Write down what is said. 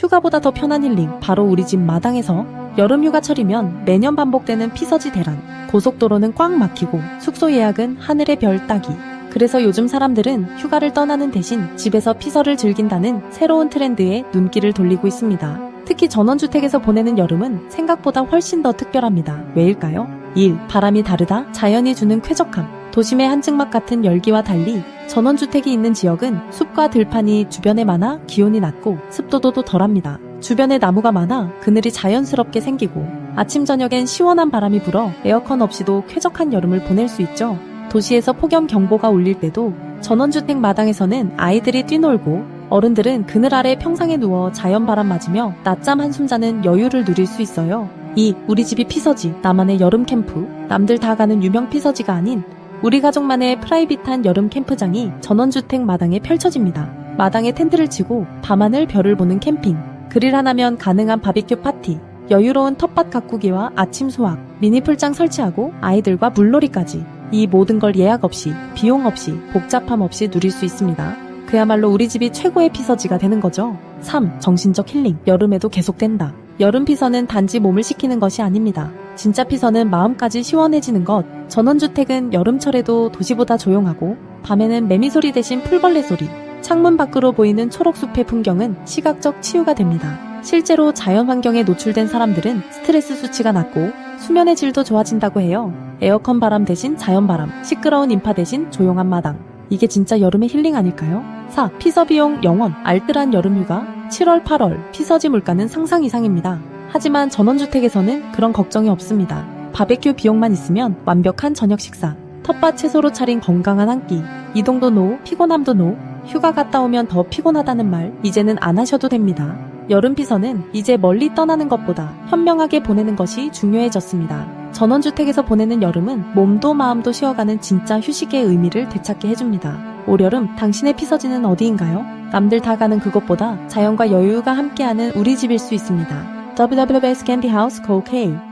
휴가보다 더 편한 힐링 바로 우리 집 마당에서 여름 휴가철이면 매년 반복되는 피서지 대란 고속도로는 꽉 막히고 숙소 예약은 하늘의 별 따기 그래서 요즘 사람들은 휴가를 떠나는 대신 집에서 피서를 즐긴다는 새로운 트렌드에 눈길을 돌리고 있습니다. 특히 전원주택에서 보내는 여름은 생각보다 훨씬 더 특별합니다. 왜일까요? 1. 바람이 다르다 자연이 주는 쾌적함 도심의 한증막 같은 열기와 달리 전원주택이 있는 지역은 숲과 들판이 주변에 많아 기온이 낮고 습도도 덜합니다. 주변에 나무가 많아 그늘이 자연스럽게 생기고 아침 저녁엔 시원한 바람이 불어 에어컨 없이도 쾌적한 여름을 보낼 수 있죠. 도시에서 폭염 경보가 울릴 때도 전원주택 마당에서는 아이들이 뛰놀고 어른들은 그늘 아래 평상에 누워 자연 바람 맞으며 낮잠 한숨 자는 여유를 누릴 수 있어요. 2. 우리 집이 피서지, 나만의 여름 캠프. 남들 다 가는 유명 피서지가 아닌 우리 가족만의 프라이빗한 여름 캠프장이 전원주택 마당에 펼쳐집니다. 마당에 텐트를 치고 밤하늘 별을 보는 캠핑. 그릴 하나면 가능한 바비큐 파티. 여유로운 텃밭 가꾸기와 아침 소확, 미니 풀장 설치하고 아이들과 물놀이까지. 이 모든 걸 예약 없이, 비용 없이, 복잡함 없이 누릴 수 있습니다. 그야말로 우리 집이 최고의 피서지가 되는 거죠. 3. 정신적 힐링. 여름에도 계속된다. 여름 피서는 단지 몸을 식히는 것이 아닙니다. 진짜 피서는 마음까지 시원해지는 것. 전원주택은 여름철에도 도시보다 조용하고, 밤에는 매미 소리 대신 풀벌레 소리, 창문 밖으로 보이는 초록숲의 풍경은 시각적 치유가 됩니다. 실제로 자연 환경에 노출된 사람들은 스트레스 수치가 낮고 수면의 질도 좋아진다고 해요. 에어컨 바람 대신 자연 바람, 시끄러운 인파 대신 조용한 마당. 이게 진짜 여름의 힐링 아닐까요? 4. 피서 비용 0원, 알뜰한 여름휴가 7월 8월 피서지 물가는 상상 이상입니다. 하지만 전원주택에서는 그런 걱정이 없습니다. 바베큐 비용만 있으면 완벽한 저녁 식사, 텃밭 채소로 차린 건강한 한 끼, 이동도 노, 피곤함도 노, 휴가 갔다 오면 더 피곤하다는 말 이제는 안 하셔도 됩니다. 여름 피서는 이제 멀리 떠나는 것보다 현명하게 보내는 것이 중요해졌습니다. 전원주택에서 보내는 여름은 몸도 마음도 쉬어가는 진짜 휴식의 의미를 되찾게 해줍니다. 올여름 당신의 피서지는 어디인가요? 남들 다 가는 그곳보다 자연과 여유가 함께하는 우리 집일 수 있습니다. WWS 캔디 하우스 고 K